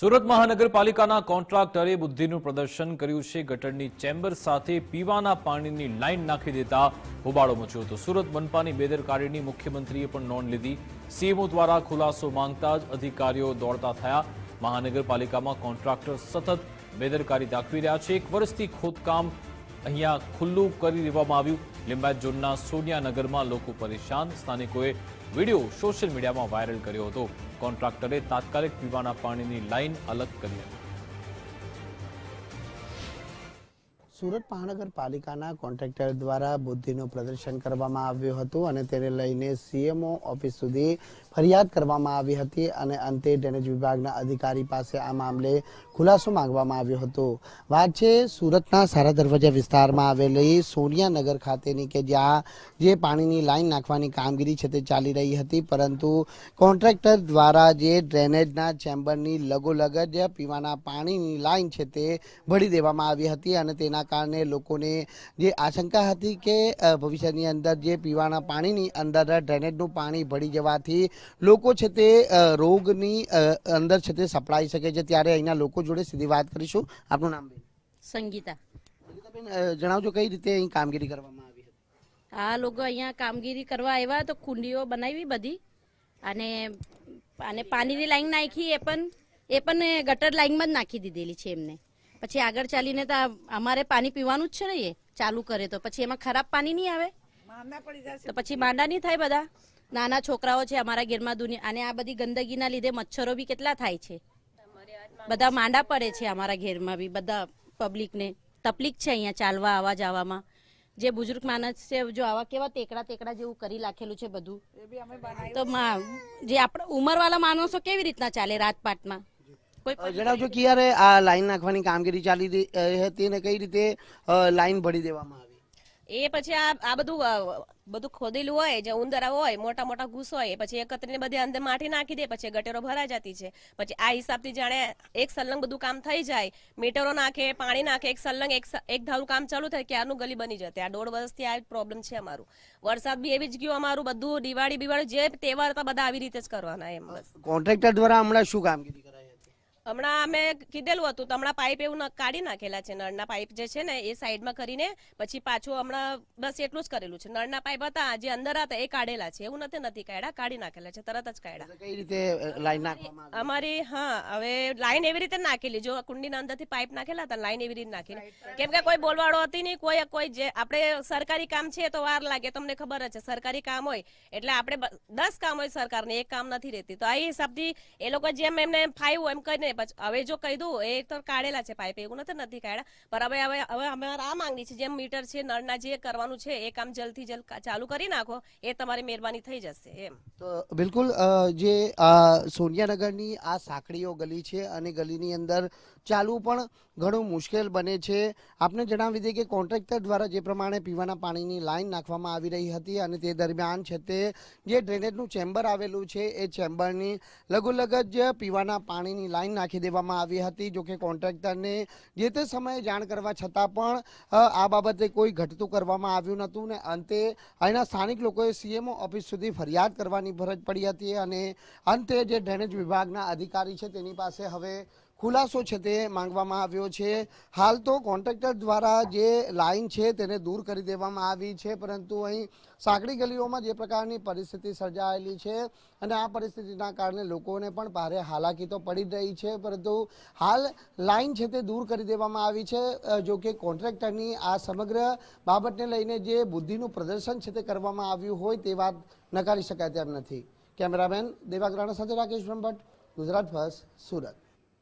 સુરત મહાનગરપાલિકાના કોન્ટ્રાક્ટરે બુદ્ધિનું પ્રદર્શન કર્યું છે. ગટરની ચેમ્બર સાથે પીવાના પાણીની લાઇન નાખી દેતા હોબાળો મચ્યો હતો. સુરત મનપાની બેદરકારીની મુખ્યમંત્રીએ પણ નોંધ લીધી. સીએમઓ દ્વારા ખુલાસો માંગતા જ અધિકારીઓ દોડતા થયા. મહાનગરપાલિકામાં કોન્ટ્રાક્ટર સતત બેદરકારી દાખવી રહ્યા છે. એક વર્ષથી ખોદકામ અહીંયા ખુલ્લું કરી દેવામાં આવ્યું. લિંબાયત ઝોનના સોનિયાનગરમાં લોકો પરેશાન. સ્થાનિકોએ વીડિયો સોશિયલ મીડિયામાં વાયરલ કર્યો હતો. કોન્ટ્રાક્ટરે તાત્કાલિક પીવાના પાણીની લાઈન અલગ કરી હતી સુરત મહાનગરપાલિકાના કોન્ટ્રાક્ટર દ્વારા બુદ્ધિનું પ્રદર્શન કરવામાં આવ્યું હતું અને તેને લઈને સીએમઓ ઓફિસ સુધી ફરિયાદ કરવામાં આવી હતી અને અંતે ડ્રેનેજ વિભાગના અધિકારી પાસે આ મામલે ખુલાસો માંગવામાં આવ્યો હતો. વાત છે સુરતના સારા દરવાજા વિસ્તારમાં આવેલી સોનિયાનગર ખાતેની કે જ્યાં જે પાણીની લાઈન નાખવાની કામગીરી છે તે ચાલી રહી હતી, પરંતુ કોન્ટ્રાક્ટર દ્વારા જે ડ્રેનેજના ચેમ્બરની લગોલગ જ પીવાના પાણીની લાઈન છે તે ભળી દેવામાં આવી હતી અને તેના કારણે લોકોને જે આશંકા હતી કે ભવિષ્યની અંદર જે પીવાના પાણીની અંદર ડ્રેનેજનું પાણી ભળી જવાથી લોકો છે તે રોગની અંદર છે તે સપડાઈ શકે છે. ત્યારે અહીંના લોકો જોડે સીધી વાત કરીશું. આપનું નામ સંગીતા. જણાવજો કઈ રીતે અહીં કામગીરી કરવામાં આવી હતી? આ લોકો અહીંયા કામગીરી કરવા આવ્યા તો કુંડીઓ બનાવી બધી અને અને પાણીની લાઈન નાખી એ પણ એ પણ ગટર લાઈનમાં જ નાખી દીધેલી છે એમને. પછી આગળ ચાલીને તો અમારે પાણી પીવાનું જ છે ને એ ચાલુ કરે તો. પછી એમાં ખરાબ પાણી નહીં આવે. તો પછી માંડા નહીં થાય બધા. નાના છોકરાઓ છે અમારા ઘેરમાં દુનિયા અને આ બધી ગંદકીના લીધે મચ્છરો બી કેટલા થાય છે. બધા માંડા પડે છે અમારા ઘેરમાં બી બધા પબ્લિકને. તકલીફ છે અહીંયા ચાલવા આવવા જવામાં. જે બુજુર્ગ માણસ છે જો આવા કેવા તેકડા તેકડા જેવું કરી રાખેલું છે બધું. તો જે આપણા ઉંમરવાળા માણસો કેવી રીતના ચાલે અ, જણાવજો કે યારે આ લાઈન નાખવાની કામગીરી ચાલી હતી અને કઈ રીતે લાઈન ભરી દેવામાં આવી? એ પછી આ આ બધું બધું ખોદેલું હોય જે ઉંદરા હોય મોટા મોટા ઘૂસ હોય પછી એકત્રીને બધી અંદર માટી નાખી દે પછી ગટેરો ભરાઈ જતી છે. પછી આ હિસાબથી જાણે એક સલંગ બધું કામ થઈ જાય મીટરો નાખે પાણી નાખે એક સલંગ એક એક ધારું કામ ચાલુ થાય ક્યારનું ગલી બની જતી. આ દોઢ વર્ષથી આ પ્રોબ્લેમ છે અમારું. વરસાદ બી એવી જ ગયો અમારું બધું દિવાળી બિવાળી જે તહેવાર હતા બધા આવી રીતે જ કરવાના એમ કોન્ટ્રાક્ટર દ્વારા હમણાં શું કામગીરી હતી હમણાં અમે કીધેલું હતું તો હમણાં પાઇપ એવું ન- કાઢી નાખેલા છે નળના પાઇપ જે છે ને એ સાઈડમાં કરીને પછી પાછું હમણાં બસ એટલું જ કરેલું છે. નળના પાઇપ હતા જે અંદર હતા એ કાઢેલા છે. એવું નથી નથી કાઢ્યા કાઢી નાખેલા છે તરત જ કાઢ્યા. કઈ રીતે લાઈન નાખવામાં અમારી હા હવે લાઈન એવી રીતે નાખેલી. જો કુંડીના અંદરથી પાઇપ નાખેલા હતા લાઈન એવી રીતે નાખેલી. કેમ કે કોઈ બોલવાળો હતી નહીં કોઈ કોઈ જે આપણે સરકારી કામ છે તો વાર લાગે તમને ખબર જ છે સરકારી કામ હોય એટલે આપણે દસ કામ હોય સરકારને એક કામ નથી રહેતી. તો આ હિસાબથી એ લોકો જેમ એમને ફાવ્યું એમ કરીને પછી હવે જો કહી દઉં, એ તો કાઢેલા છે પાઇપ, એવું નથી નથી કાઢ્યા. પણ હવે હવે હવે અમારે આ માંગણી છે, જેમ મીટર છે, નળના જે કરવાનું છે, એ કામ જલ્દથી જલ્દ ચાલુ કરી નાખો, એ તમારી મહેરબાની થઈ જશે, એમ. તો બિલકુલ જે સોનિયાનગરની આ સાંકડીઓ ગલી છે અને ગલીની અંદર ચાલવું પણ ઘણું મુશ્કેલ બને છે. આપને જણાવી દઈએ કે કોન્ટ્રાક્ટર દ્વારા જે પ્રમાણે પીવાના પાણીની લાઈન નાખવામાં આવી રહી હતી અને તે દરમિયાન છે તે જે ડ્રેનેજનું ચેમ્બર આવેલું છે, એ ચેમ્બરની લગોલગ જ પીવાના પાણીની લાઈન નાખી દેવામાં આવી હતી જોકે કોન્ટ્રાક્ટરને જે તે સમયે જાણ કરવા છતાં પણ આ બાબતે કોઈ ઘટતું કરવામાં આવ્યું નહોતું ને અંતે અહીંના સ્થાનિક લોકોએ સીએમઓ ઓફિસ સુધી ફરિયાદ કરવાની ફરજ પડી હતી અને અંતે જે ડ્રેનેજ વિભાગના અધિકારી છે તેની પાસે હવે ખુલાસો છે તે માંગવામાં આવ્યો છે. હાલ તો કોન્ટ્રાક્ટર દ્વારા જે લાઈન છે તેને દૂર કરી દેવામાં આવી છે, પરંતુ અહીં સાંકડી ગલીઓમાં જે પ્રકારની પરિસ્થિતિ સર્જાયેલી છે અને આ પરિસ્થિતિના કારણે લોકોને પણ ભારે હાલાકી તો પડી રહી છે, પરંતુ હાલ લાઈન છે તે દૂર કરી દેવામાં આવી છે જો કે કોન્ટ્રાક્ટરની આ સમગ્ર બાબતને લઈને જે બુદ્ધિનું પ્રદર્શન છે તે કરવામાં આવ્યું હોય તે વાત નકારી શકાય તેમ નથી. કેમેરામેન દેવાગ્રાણા સાથે રાકેશ બ્રહ્મભટ્ટ, ગુજરાત ફર્સ્ટ, સુરત.